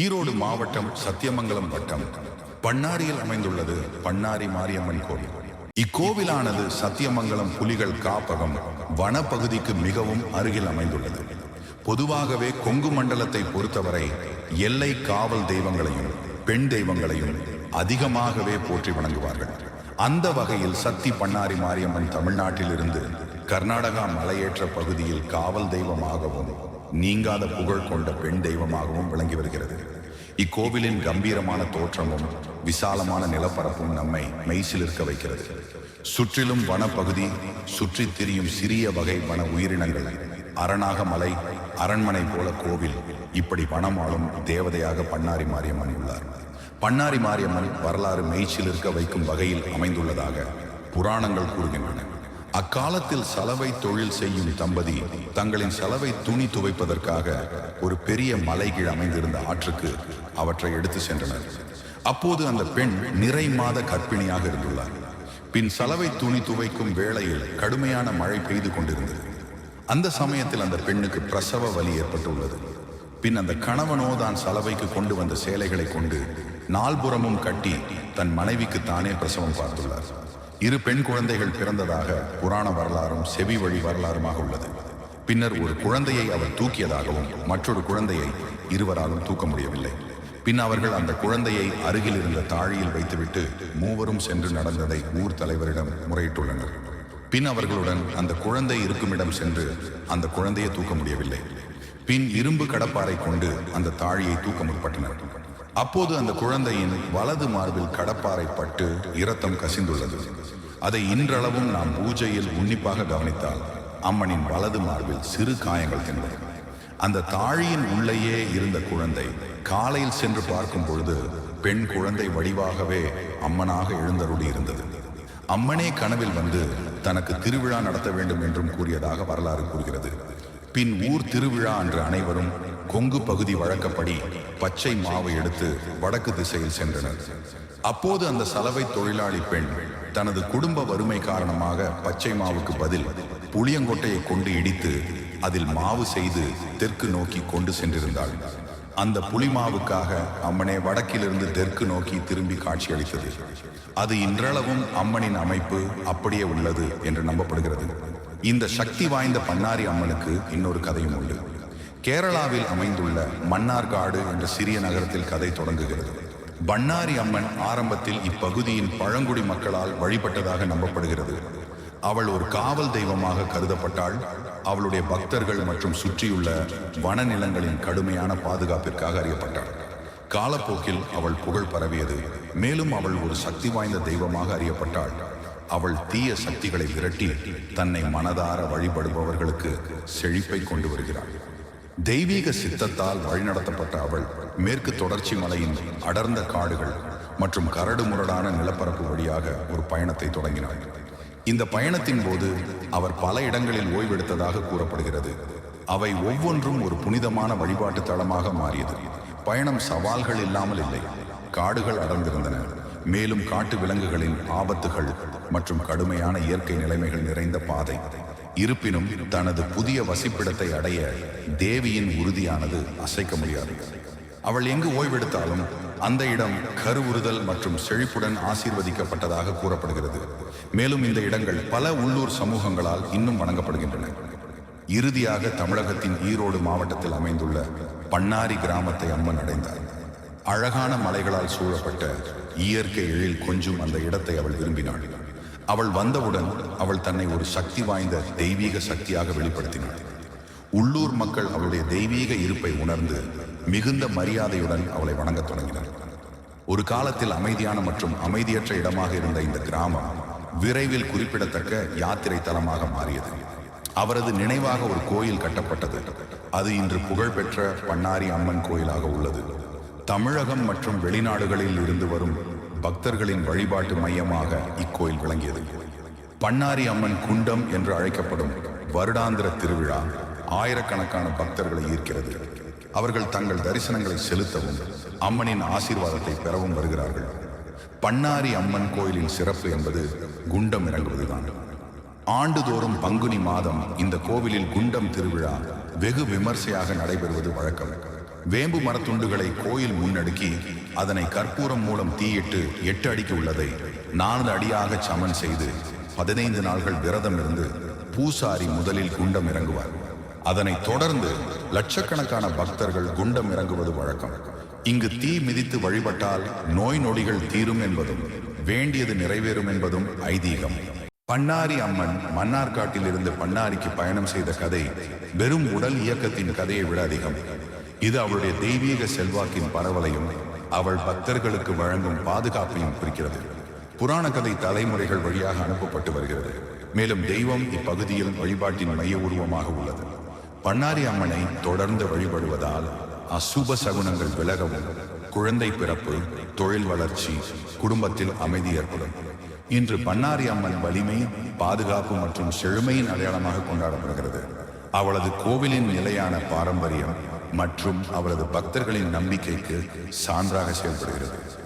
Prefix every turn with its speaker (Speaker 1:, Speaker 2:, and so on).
Speaker 1: ஈரோடு மாவட்டம் சத்தியமங்கலம் வட்டம். பண்ணாரியில் அமைந்துள்ளது பண்ணாரி மாரியம்மன் கோவில். இக்கோவிலானது சத்தியமங்கலம் புலிகள் காப்பகம் வனப்பகுதிக்கு மிகவும் அருகில் அமைந்துள்ளது. பொதுவாகவே கொங்கு மண்டலத்தை பொறுத்தவரை எல்லை காவல் தெய்வங்களையும் பெண் தெய்வங்களையும் அதிகமாகவே போற்றி வணங்குவார்கள். அந்த வகையில் சத்தி பண்ணாரி மாரியம்மன் தமிழ்நாட்டிலிருந்து கர்நாடகா மலையேற்ற பகுதியில் காவல் தெய்வமாகவும் நீங்காத புகழ் கொண்ட பெண் தெய்வமாகவும் விளங்கி வருகிறது. இக்கோவிலின் கம்பீரமான தோற்றமும் விசாலமான நிலப்பரப்பும் நம்மை மெய்சிலிருக்க வைக்கிறது. சுற்றிலும் வனப்பகுதி சுற்றித் திரியும் சிறிய வகை வன உயிரினங்கள் அரணாக மலை அரண்மனை போல கோவில் இப்படி வனமாளும் தேவதையாக பண்ணாரி மாரியம்மன் உள்ளார். பண்ணாரி மாரியம்மன் வரலாறு மெய்ச்சிலிருக்க வைக்கும் வகையில் அமைந்துள்ளதாக புராணங்கள் கூறுகின்றன. அக்காலத்தில் சலவை தொழில் செய்யும் தம்பதி தங்களின் சலவை துணி துவைப்பதற்காக ஒரு பெரிய மலை கீழ் அமைந்திருந்த ஆற்றுக்கு அவற்றை எடுத்து சென்றனர். அப்போது அந்த பெண் நிறை மாத கர்ப்பிணியாக இருந்துள்ளார். பின் சலவை துணி துவைக்கும் வேளையில் கடுமையான மழை பெய்து கொண்டிருந்தது. அந்த சமயத்தில் அந்த பெண்ணுக்கு பிரசவ வலி ஏற்பட்டுள்ளது. பின் அந்த கணவனோ தான் சலவைக்கு கொண்டு வந்த சேலைகளை கொண்டு நால்புறமும் கட்டி தன் மனைவிக்கு தானே பிரசவம் பார்த்துள்ளார். இரு பெண் குழந்தைகள் பிறந்ததாக புராண வரலாறும் செவி வழி வரலாறுமாக உள்ளது. பின்னர் ஒரு குழந்தையை அவர் தூக்கியதாகவும் மற்றொரு குழந்தையை இருவராலும் தூக்க முடியவில்லை. பின் அவர்கள் அந்த குழந்தையை அருகில் இருந்த தாழியில் வைத்துவிட்டு மூவரும் சென்று நடந்ததை ஊர் தலைவரிடம் முறையிட்டுள்ளனர். பின் அவர்களுடன் அந்த குழந்தை இருக்குமிடம் சென்று அந்த குழந்தையை தூக்க முடியவில்லை. பின் இரும்பு கடப்பாறை கொண்டு அந்த தாழியை தூக்க முற்பட்டனர். அப்போது அந்த குழந்தையின் வலது மார்பில் கடப்பாறை பட்டு இரத்தம் கசிந்துள்ளது. அதை இன்றளவும் நாம் பூஜையில் உன்னிப்பாக கவனித்தால் அம்மனின் வலது மார்பில் சிறு காயங்கள் தென்படும். அந்த தாழியின் உள்ளேயே இருந்த குழந்தை காலையில் சென்று பார்க்கும் பொழுது பெண் குழந்தை வடிவாகவே அம்மனாக எழுந்தருளி இருந்தது. அம்மனே கனவில் வந்து தனக்கு திருவிழா நடத்த வேண்டும் என்றும் கூறியதாக வரலாறு கூறுகிறது. பின் ஊர் திருவிழா அன்று அனைவரும் கொங்கு பகுதி வழக்கப்படி பச்சை மாவை எடுத்து வடக்கு திசையில் சென்றனர். அப்போது அந்த சலவை தொழிலாளி பெண் தனது குடும்ப வறுமை காரணமாக பச்சை மாவுக்கு பதில் புளியங்கொட்டையை கொண்டு இடித்து அதில் மாவு செய்து தெற்கு நோக்கி கொண்டு சென்றிருந்தாள். அந்த புலிமாவுக்காக அம்மனே வடக்கிலிருந்து தெற்கு நோக்கி திரும்பி காட்சியளித்தது. அது இன்றளவும் அம்மனின் அமைப்பு அப்படியே உள்ளது என்று நம்பப்படுகிறது. இந்த சக்தி வாய்ந்த பண்ணாரி அம்மனுக்கு இன்னொரு கதையும் உண்டு. கேரளாவில் அமைந்துள்ள மன்னார்காடு என்ற சிறிய நகரத்தில் கதை தொடங்குகிறது. பண்ணாரி அம்மன் ஆரம்பத்தில் இப்பகுதியின் பழங்குடி மக்களால் வழிபட்டதாக நம்பப்படுகிறது. அவள் ஒரு காவல் தெய்வமாக கருதப்பட்டாள். அவளுடைய பக்தர்கள் மற்றும் சுற்றியுள்ள வனநிலங்களின் கடுமையான பாதுகாப்பிற்காக அறியப்பட்டாள். காலப்போக்கில் அவள் புகழ் பரவியது. மேலும் அவள் ஒரு சக்தி வாய்ந்த தெய்வமாக அறியப்பட்டாள். அவள் தீய சக்திகளை விரட்டி தன்னை மனதார வழிபடுபவர்களுக்கு செழிப்பை கொண்டு வருகிறாள். தெய்வீக சித்தத்தால் வழிநடத்தப்பட்ட அவள் மேற்கு தொடர்ச்சி மலையின் அடர்ந்த காடுகள் மற்றும் கரடு முரடான நிலப்பரப்பு வழியாக ஒரு பயணத்தை தொடங்கினாள். இந்த பயணத்தின் போது அவர் பல இடங்களில் ஓய்வெடுத்ததாக கூறப்படுகிறது. அவை ஒவ்வொன்றும் ஒரு புனிதமான வழிபாட்டு தளமாக மாறியது. பயணம் சவால்கள் இல்லாமல் இல்லை. காடுகள் அடர்ந்திருந்தன. மேலும் காட்டு விலங்குகளின் ஆபத்துகள் மற்றும் கடுமையான இயற்கை நிலைமைகள் நிறைந்த பாதை. இருப்பினும் தனது புதிய வசிப்பிடத்தை அடைய தேவியின் உறுதியானது அசைக்க முடியாது. அவள் எங்கு ஓய்வெடுத்தாலும் அந்த இடம் கருவுறுதல் மற்றும் செழிப்புடன் ஆசீர்வதிக்கப்பட்டதாக கூறப்படுகிறது. மேலும் இந்த இடங்கள் பல உள்ளூர் சமூகங்களால் இன்னும் வணங்கப்படுகின்றன. இறுதியாக தமிழகத்தின் ஈரோடு மாவட்டத்தில் அமைந்துள்ள பண்ணாரி கிராமத்தை அம்மன் அடைந்தார். அழகான மலைகளால் சூழப்பட்ட இயற்கை எழில் கொஞ்சம் அந்த இடத்தை அவள் விரும்பினாள். அவள் வந்தவுடன் அவள் தன்னை ஒரு சக்தி வாய்ந்த தெய்வீக சக்தியாக வெளிப்படுத்தினாள். உள்ளூர் மக்கள் அவளுடைய தெய்வீக இருப்பை உணர்ந்து மிகுந்த மரியாதையுடன் அவளை வணங்கத் தொடங்கினர். ஒரு காலத்தில் அமைதியான மற்றும் அமைதியற்ற இடமாக இருந்த இந்த கிராமம் விரைவில் குறிப்பிடத்தக்க யாத்திரை தலமாக மாறியது. அவரது நினைவாக ஒரு கோயில் கட்டப்பட்டது. அது இன்று புகழ்பெற்ற பண்ணாரி அம்மன் கோயிலாக உள்ளது. தமிழகம் மற்றும் வெளிநாடுகளில் இருந்து வரும் பக்தர்களின் வழிபாட்டு மையமாக இக்கோயில் விளங்கியது. பண்ணாரி அம்மன் குண்டம் என்று அழைக்கப்படும் வருடாந்திர திருவிழா ஆயிரக்கணக்கான பக்தர்களை ஈர்க்கிறது. அவர்கள் தங்கள் தரிசனங்களை செலுத்தவும் அம்மனின் ஆசீர்வாதத்தை பெறவும் வருகிறார்கள். பண்ணாரி அம்மன் கோயிலின் சிறப்பு என்பது குண்டம் இறங்குவதுதான் ஆண்டுதோறும் பங்குனி மாதம் இந்த கோவிலில் குண்டம் திருவிழா வெகு விமர்சையாக நடைபெறுவது வழக்கம். வேம்பு மரத்துண்டுகளை கோயில் முன்னடுக்கி அதனை கற்பூரம் மூலம் தீயிட்டு எட்டு அடிக்கு உள்ளதை நான்கு அடியாக சமன் செய்து பதினைந்து நாள்கள் விரதம் இருந்து பூசாரி முதலில் குண்டம் இறங்குவார். அதனைத் தொடர்ந்து லட்சக்கணக்கான பக்தர்கள் குண்டம் இறங்குவது வழக்கம். இங்கு தீ மிதித்து வழிபட்டால் நோய் நொடிகள் தீரும் என்பதும் வேண்டியது நிறைவேறும் என்பதும் ஐதீகம். பண்ணாரி அம்மன் மன்னார்காட்டில் இருந்து பண்ணாரிக்கு பயணம் செய்த கதை வெறும் உடல் இயக்கத்தின் கதையை விட அதிகம். இது அவளுடைய தெய்வீக செல்வாக்கின் பரவலையும் அவள் பக்தர்களுக்கு வழங்கும் பாதுகாப்பையும் குறிக்கிறது. புராண கதை தலைமுறைகள் வழியாக அனுப்பப்பட்டு வருகிறது. மேலும் தெய்வம் இப்பகுதியில் வழிபாட்டின் மைய உருவமாக உள்ளது. பண்ணாரி அம்மனை தொடர்ந்து வழிபடுவதால் அசுப சகுனங்கள் விலகவும் குழந்தை பிறப்பு தொழில் வளர்ச்சி குடும்பத்தில் அமைதி ஏற்படும். இன்று பண்ணாரி அம்மன் வலிமை பாதுகாப்பு மற்றும் செழுமையின் அடையாளமாக கொண்டாடப்படுகிறது. அவளது கோவிலின் நிலையான பாரம்பரியம் மற்றும் அவரது பக்தர்களின் நம்பிக்கைக்கு சான்றாக செயல்படுகிறது.